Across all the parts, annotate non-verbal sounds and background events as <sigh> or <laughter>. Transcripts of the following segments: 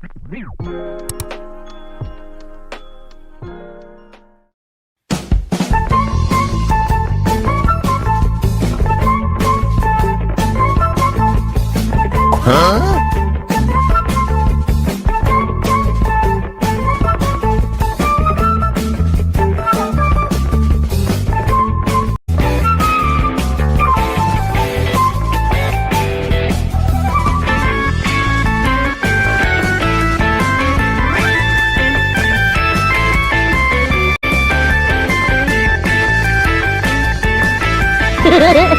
저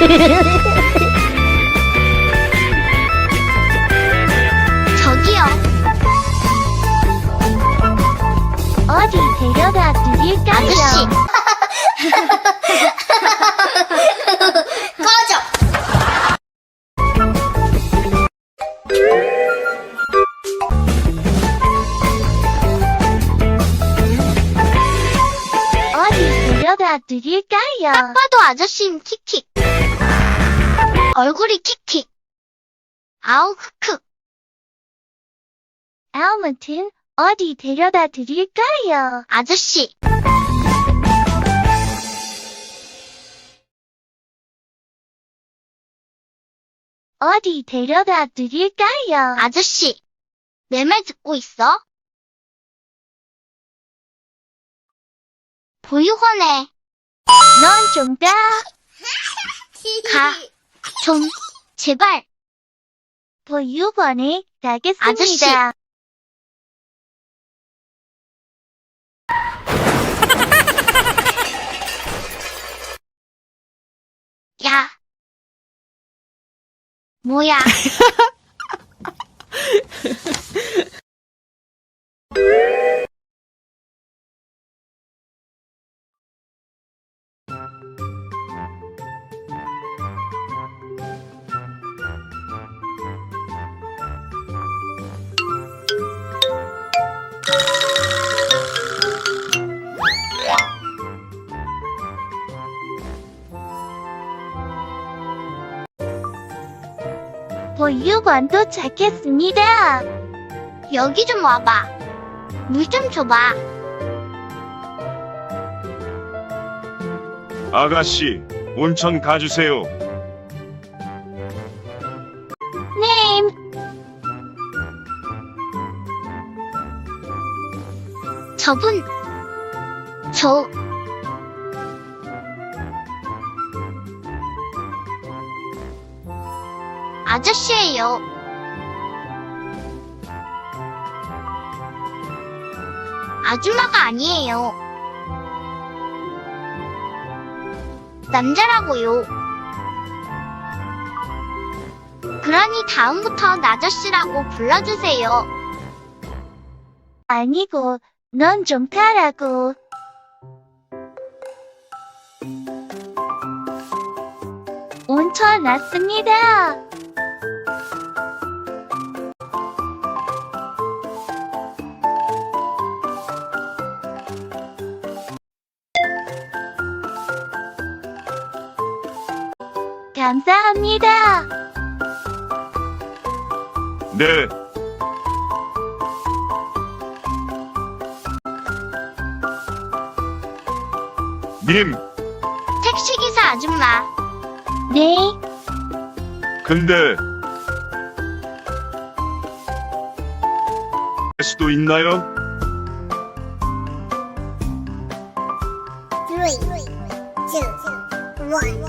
Música <laughs> 드릴까요? 딱 봐도 아저씨임 킥킥. 얼굴이 킥킥. 아우 크크. 아무튼 어디 데려다 드릴까요? 아저씨. 어디 데려다 드릴까요? 아저씨. 내 말 듣고 있어? 보육원에 넌 좀 가. <laughs> 가. 좀 제발. 보육원에 가겠습니다. 아저씨. 야. 뭐야? <laughs> 보육원 도착했습니다. 여기 좀 와봐. 물 좀 줘봐. 아가씨, 온천 가주세요. 네. 저분, 저, 아저씨예요. 아줌마가 아니에요. 남자라고요. 그러니 다음부턴 아저씨라고 불러주세요. 아니고 넌 좀 가라고. 온천 왔습니다. 감사합니다. 네, 님, 택시기사 아줌마. 네, 근데 수도 있나요? Three, two, one,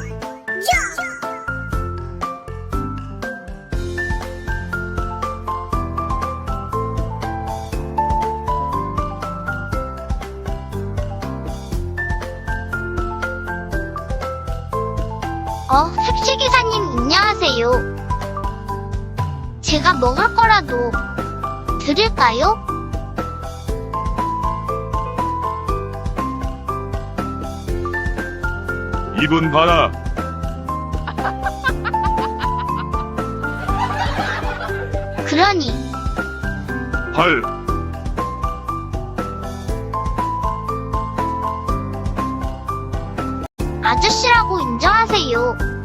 어, 택시기사님 안녕하세요. 제가 먹을 거라도 드릴까요? 이분 봐라. 그러니 헐, 아저씨라고 인정하세요.